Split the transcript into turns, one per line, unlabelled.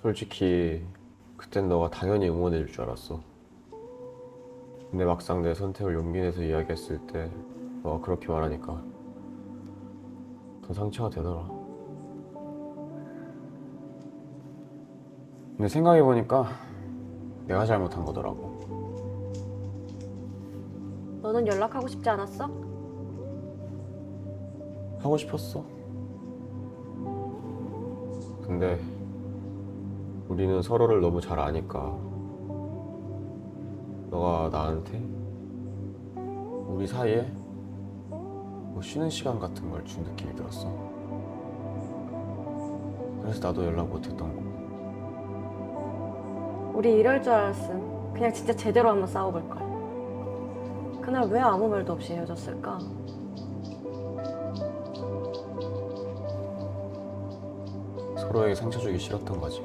솔직히 그땐 너가 당연히 응원해 줄 줄 알았어. 근데 막상 내 선택을 용기 내서 이야기했을 때 너가 그렇게 말하니까 더 상처가 되더라. 근데 생각해보니까 내가 잘못한 거더라고.
너는 연락하고 싶지 않았어?
하고 싶었어. 근데 우리는 서로를 너무 잘 아니까 너가 나한테 우리 사이에 뭐 쉬는 시간 같은 걸 준 느낌이 들었어. 그래서 나도 연락 못 했던 거고.
우리 이럴 줄 알았음. 그냥 진짜 제대로 한번 싸워볼 걸. 그날 왜 아무 말도 없이 헤어졌을까?
서로에게 상처 주기 싫었던 거지.